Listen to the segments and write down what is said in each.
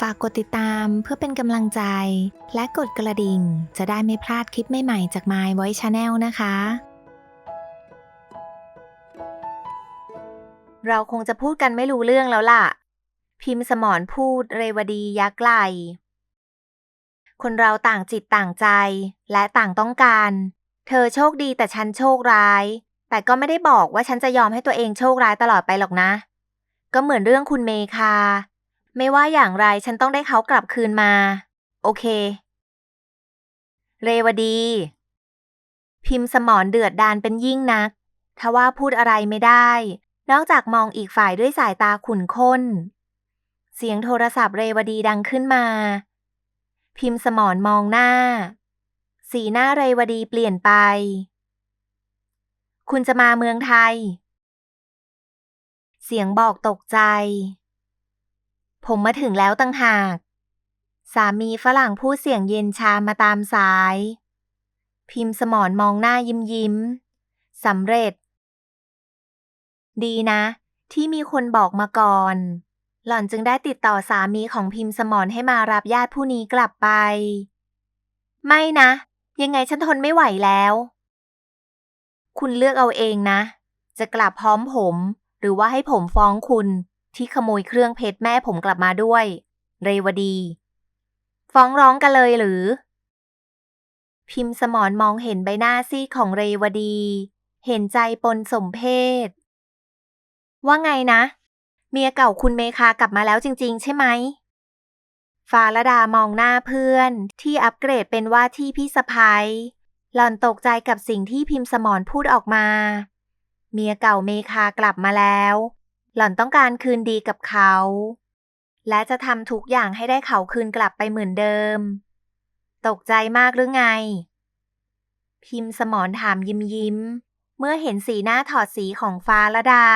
ฝากกดติดตามเพื่อเป็นกำลังใจ และกดกระดิ่ง จะได้ไม่พลาดคลิปใหม่ๆจาก My Voice Channel นะคะ เราคงจะพูดกันไม่รู้เรื่องแล้วล่ะ พิมพ์สมรพูดเรวดียักไหลคนเราต่างจิตต่างใจและต่างต้องการ เธอโชคดีแต่ฉันโชคร้าย แต่ก็ไม่ได้บอกว่าฉันจะยอมให้ตัวเองโชคร้ายตลอดไปหรอกนะ ก็เหมือนเรื่องคุณเมคา ไม่ว่าอย่างไรฉันต้องได้เขากลับคืนมา โอเค เรวดี พิมพ์สมรเดือดดานเป็นยิ่งนัก ทว่าพูดอะไรไม่ได้ นอกจากมองอีกฝ่ายด้วยสายตาขุ่นข้น เสียงโทรศัพท์เรวดีดังขึ้นมา พิมพ์สมรมองหน้า สีหน้าเรวดีเปลี่ยนไป คุณจะมาเมืองไทย เสียงบอกตกใจ ผมมาถึงแล้วตั้งหาก สามีฝรั่งพูดเสียงเย็นชามาตามสาย พิมพ์สมรมองหน้ายิ้มยิ้มสำเร็จ ดีนะ ที่มีคนบอกมาก่อน หล่อนจึงได้ติดต่อสามีของพิมพ์สมรให้มารับญาติผู้นี้กลับไป ไม่นะ ยังไงฉันทนไม่ไหวแล้ว คุณเลือกเอาเองนะ จะกลับพร้อมผม หรือว่าให้ผมฟ้องคุณ ที่ขโมยเครื่องเพชรแม่ผมกลับมาด้วย เรวดี ฟ้องร้องกันเลยหรือ พิมพ์สมรมองเห็นใบหน้าซีของเรวดี เห็นใจปนสมเพศ ว่าไงนะ เมียเก่าคุณเมคากลับมาแล้วจริง ๆ ใช่ไหมฟาลดามองหน้าเพื่อนที่อัปเกรดเป็นว่าที่พี่สะพ้ยหล่อนตกใจกับสิ่งที่พิมพ์สมรพูดออกมา เมียเก่าเมคากลับมาแล้ว หล่อนต้องการคืนดีกับเขา และจะทำทุกอย่างให้ได้เขาคืนกลับไปเหมือนเดิม ตกใจมากหรือไง พิมพ์สมรถามยิ้มยิ้ม เมื่อเห็นสีหน้าถอดสีของฟ้าละดา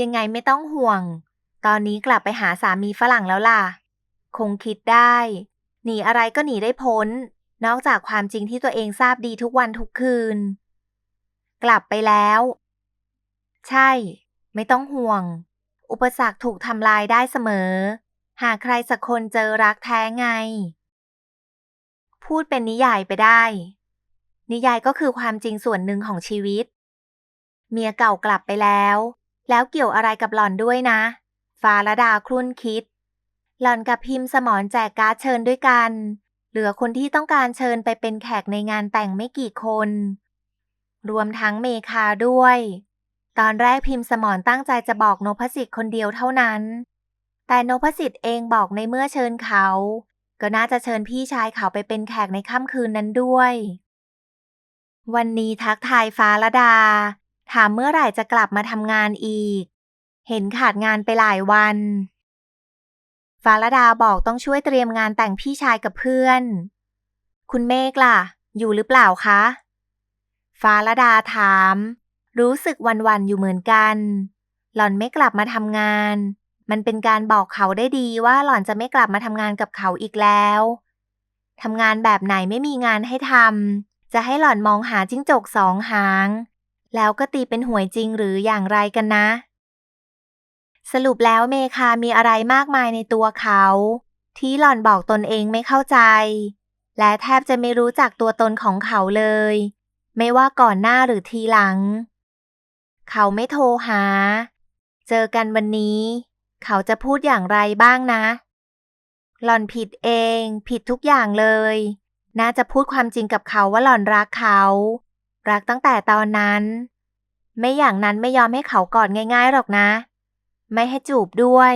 ยังไงไม่ต้องห่วง ตอนนี้กลับไปหาสามีฝรั่งแล้วล่ะ คงคิดได้ หนีอะไรก็หนีได้พ้น นอกจากความจริงที่ตัวเองทราบดีทุกวันทุกคืน กลับไปแล้ว ใช่ ไม่ต้องห่วง อุปสรรคถูกทำลายได้เสมอ หากใครสักคนเจอรักแท้ไง พูดเป็นนิยายไปได้ นิยายก็คือความจริงส่วนหนึ่งของชีวิต เมียเก่ากลับไปแล้ว แล้วเกี่ยวอะไรกับหล่อนด้วยนะ ฟ้าละดาครุ่นคิด หล่อนกับพิมพ์สมรแจกการ์ดเชิญด้วยกัน เหลือคนที่ต้องการเชิญไปเป็นแขกในงานแต่งไม่กี่คน รวมทั้งเมคาด้วย ตอนแรกพิมพ์สมรตั้งใจจะบอกนพสิทธิ์คนเดียวเท่านั้น แต่นพสิทธิ์เองบอกในเมื่อเชิญเขา ก็น่าจะเชิญพี่ชายเขาไปเป็นแขกในค่ำคืนนั้นด้วย วันนี้ทักทายฟ้าละดา ถามเมื่อไหร่จะกลับมาทำงานอีก เห็นขาดงานไปหลายวันฟ้าละดาบอกต้องช่วยเตรียมงานแต่งพี่ชายกับเพื่อน คุณเมฆล่ะ อยู่หรือเปล่าคะฟ้าละดาถาม รู้สึกวันๆอยู่เหมือนกัน หล่อนไม่กลับมาทำงาน มันเป็นการบอกเขาได้ดีว่าหล่อนจะไม่กลับมาทำงานกับเขาอีกแล้วทำงานแบบไหนไม่มีงานให้ทำจะให้หล่อนมองหาจิ้งจกสองหาง แล้วก็ตีเป็นหวยจริงหรืออย่างไรกันนะ สรุปแล้วเมคามีอะไรมากมายในตัวเขา ที่หล่อนบอกตนเองไม่เข้าใจ และแทบจะไม่รู้จักตัวตนของเขาเลย ไม่ว่าก่อนหน้าหรือทีหลัง เขาไม่โทรหา เจอกันวันนี้ เขาจะพูดอย่างไรบ้างนะ หล่อนผิดเอง ผิดทุกอย่างเลย น่าจะพูดความจริงกับเขาว่าหล่อนรักเขา รักตั้งแต่ตอนนั้น ไม่อย่างนั้นไม่ยอมให้เขากอดง่ายๆหรอกนะ ไม่ให้จูบด้วย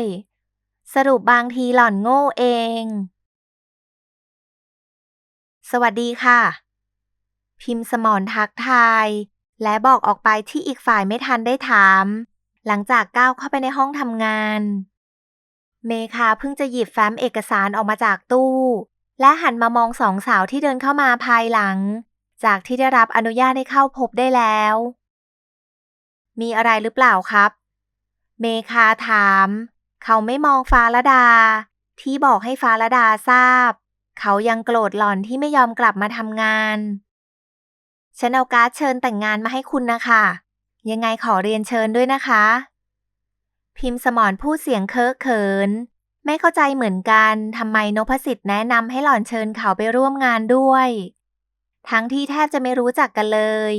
สรุปบางทีหล่อนโง่เอง สวัสดีค่ะ พิมพ์สมรทักทาย และบอกออกไปที่อีกฝ่ายไม่ทันได้ถาม หลังจากก้าวเข้าไปในห้องทำงาน เมคาเพิ่งจะหยิบแฟ้มเอกสารออกมาจากตู้ และหันมามองสองสาวที่เดินเข้ามาภายหลัง จากที่ได้รับอนุญาตให้เข้าพบได้แล้ว มีอะไรหรือเปล่าครับ เมคาถาม เขาไม่มองฟ้าละดา ที่บอกให้ฟ้าละดาทราบ เขายังโกรธหล่อนที่ไม่ยอมกลับมาทำงาน ฉันเอาการ์ดเชิญแต่งงานมาให้คุณนะคะ ยังไงขอเรียนเชิญด้วยนะคะ พิมพ์สมรพูดเสียงเคอะเขิน ไม่เข้าใจเหมือนกันทำไมนพสิทธิ์แนะนำให้หล่อนเชิญเขาไปร่วมงานด้วย ทั้งที่แทบจะไม่รู้จักกันเลย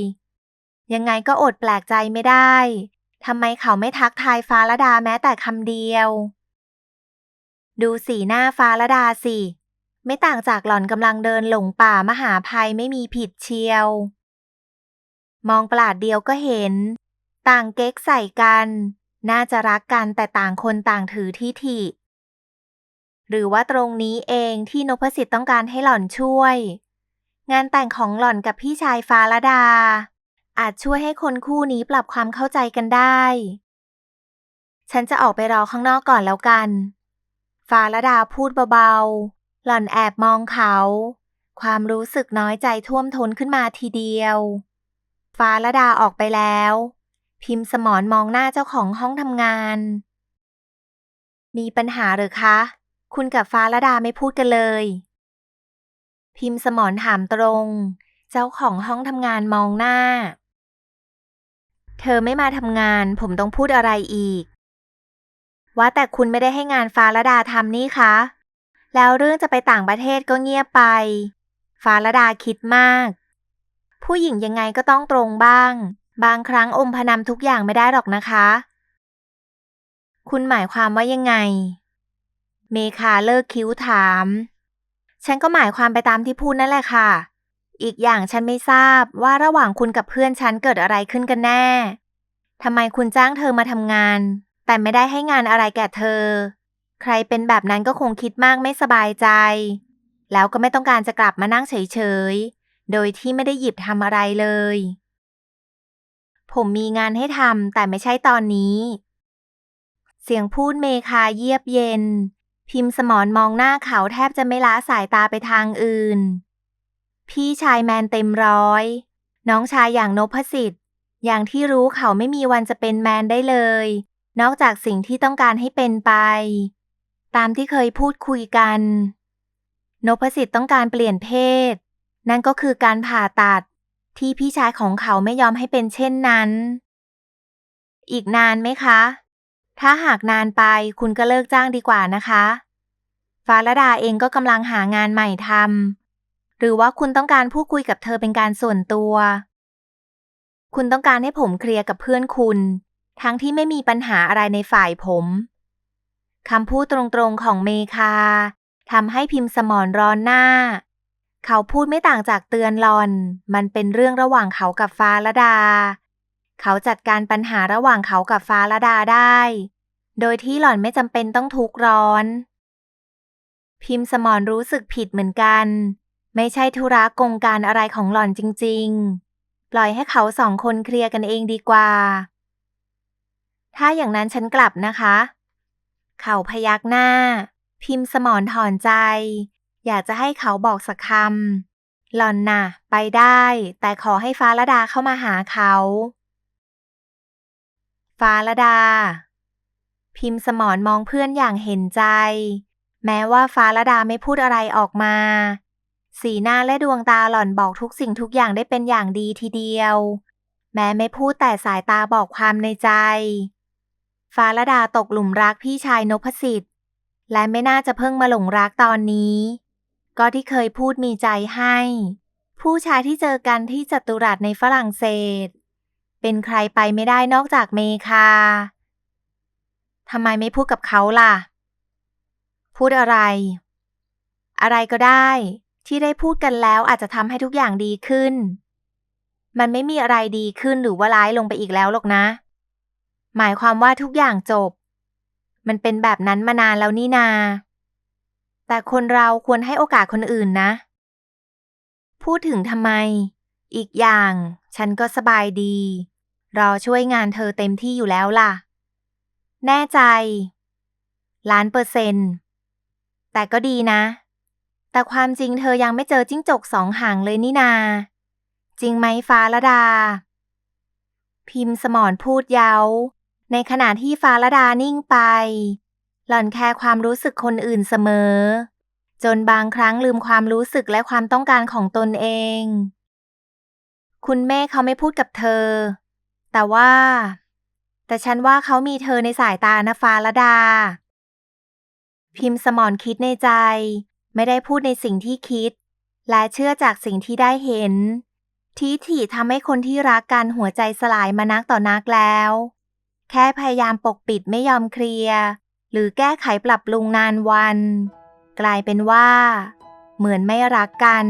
ยังไงก็อดแปลกใจไม่ได้ทำไมเขาไม่ทักทายฟ้าละดาแม้แต่คำเดียว ดูสีหน้าฟ้าละดาสิ ไม่ต่างจากหล่อนกำลังเดินหลงป่ามหาภัยไม่มีผิดเชียว มองประหลาดเดียวก็เห็น ต่างเก๊กใส่กัน น่าจะรักกันแต่ต่างคนต่างถือที่ถิหรือว่าตรงนี้เองที่นพสิทธิ์ต้องการให้หล่อนช่วย งานแต่งของหล่อนกับพี่ชายฟ้าละดา อาจช่วยให้คนคู่นี้ปรับความเข้าใจกันได้ ฉันจะออกไปรอข้างนอกก่อนแล้วกัน ฟ้าละดาพูดเบาๆ หล่อนแอบมองเขา ความรู้สึกน้อยใจท่วมท้นขึ้นมาทีเดียว ฟ้าละดาออกไปแล้ว พิมพ์สมอนมองหน้าเจ้าของห้องทำงาน มีปัญหาหรือคะ คุณกับฟ้าละดาไม่พูดกันเลย พิมพ์สมอนถามตรง เจ้าของห้องทำงานมองหน้า เธอไม่มาทำงาน ผมต้องพูดอะไรอีก ว่าแต่คุณไม่ได้ให้งานฟ้าละดาทำนี่คะ แล้วเรื่องจะไปต่างประเทศก็เงียบไป ฟ้าละดาคิดมาก ผู้หญิงยังไงก็ต้องตรงบ้าง บางครั้งอมพนำทุกอย่างไม่ได้หรอกนะคะ คุณหมายความว่ายังไง เมคาเลิกคิ้วถาม ฉันก็หมายความไปตามที่พูดนั่นแหละค่ะ อีกอย่างฉันไม่ทราบว่าระหว่างคุณกับเพื่อนฉันเกิดอะไรขึ้นกันแน่ทำไมคุณจ้างเธอมาทำงาน แต่ไม่ได้ให้งานอะไรแก่เธอ ใครเป็นแบบนั้นก็คงคิดมากไม่สบายใจ แล้วก็ไม่ต้องการจะกลับมานั่งเฉยๆ โดยที่ไม่ได้หยิบทำอะไรเลย ผมมีงานให้ทำแต่ไม่ใช่ตอนนี้ เสียงพูดเมคาเยียบเย็น พิมพ์สมอนมองหน้าเขาแทบจะไม่ละสายตาไปทางอื่น พี่ชายแมนเต็มร้อย น้องชายอย่างนพสิทธิ์ อย่างที่รู้เขาไม่มีวันจะเป็นแมนได้เลย นอกจากสิ่งที่ต้องการให้เป็นไป ตามที่เคยพูดคุยกันนพสิทธิ์ต้องการเปลี่ยนเพศ นั่นก็คือการผ่าตัดที่พี่ชายของเขาไม่ยอมให้เป็นเช่นนั้น อีกนานไหมคะ ถ้าหากนานไปคุณก็เลิกจ้างดีกว่านะคะ ฟ้าละดาเองก็กำลังหางานใหม่ทำหรือว่าคุณต้องการพูดคุยกับเธอเป็นการส่วนตัว คุณต้องการให้ผมเคลียร์กับเพื่อนคุณ ทั้งที่ไม่มีปัญหาอะไรในฝ่ายผมคำพูดตรงๆของเมคาทำให้พิมพ์สมอนร้อนหน้า เขาพูดไม่ต่างจากเตือนหลอน มันเป็นเรื่องระหว่างเขากับฟ้าละดา เขาจัดการปัญหาระหว่างเขากับฟ้าละดาได้ โดยที่หล่อนไม่จำเป็นต้องทุกข์ร้อน พิมพ์สมอนรู้สึกผิดเหมือนกัน ไม่ใช่ธุระกงการอะไรของหล่อนจริง ๆ ปล่อยให้เขาสองคนเคลียร์กันเองดีกว่า ถ้าอย่างนั้นฉันกลับนะคะ เขาพยักหน้า พิมพ์สมอนถอนใจ อยากจะให้เขาบอกสักคำหล่อนน่ะ ไปได้ แต่ขอให้ฟ้าละดาเข้ามาหาเขา ฟ้าละดา พิมพ์สมอนมองเพื่อนอย่างเห็นใจ แม้ว่าฟ้าละดาไม่พูดอะไรออกมา สีหน้าและดวงตาหล่อนบอกทุกสิ่งทุกอย่างได้เป็นอย่างดีทีเดียว แม้ไม่พูดแต่สายตาบอกความในใจ ฟ้าละดาตกหลุมรักพี่ชายนพสิทธิ์และไม่น่าจะเพิ่งมาหลงรักตอนนี้ ก็ที่เคยพูดมีใจให้ ผู้ชายที่เจอกันที่จัตุรัสในฝรั่งเศส เป็นใครไปไม่ได้นอกจากเมคาทำไมไม่พูดกับเขาล่ะ พูดอะไร อะไรก็ได้ที่ได้พูดกันแล้วอาจจะทำให้ทุกอย่างดีขึ้น มันไม่มีอะไรดีขึ้นหรือว่าร้ายลงไปอีกแล้วหรอกนะ หมายความว่าทุกอย่างจบ มันเป็นแบบนั้นมานานแล้วนี่นา แต่คนเราควรให้โอกาสคนอื่นนะ พูดถึงทำไม อีกอย่าง ฉันก็สบายดีรอช่วยงานเธอเต็มที่อยู่แล้วล่ะ แน่ใจ ล้านเปอร์เซ็นต์ แต่ก็ดีนะ แต่ความจริงเธอยังไม่เจอจิ้งจกสองหางเลยนี่นา จริงไหมฟ้าละดา พิมพ์สมอนพูดเย้า ในขณะที่ฟ้าละดานิ่งไป หล่อนแคร์ความรู้สึกคนอื่นเสมอ จนบางครั้งลืมความรู้สึกและความต้องการของตนเอง คุณแม่เขาไม่พูดกับเธอ แต่ว่า แต่ฉันว่าเขามีเธอในสายตานะฟ้าละดา พิมพ์สมอนคิดในใจ ไม่ได้พูดในสิ่งที่คิด และเชื่อจากสิ่งที่ได้เห็นทิถีทำให้คนที่รักกันหัวใจสลายมานักต่อนักแล้ว แค่พยายามปกปิดไม่ยอมเคลียร์ หรือแก้ไขปรับปรุงนานวัน กลายเป็นว่า เหมือนไม่รักกัน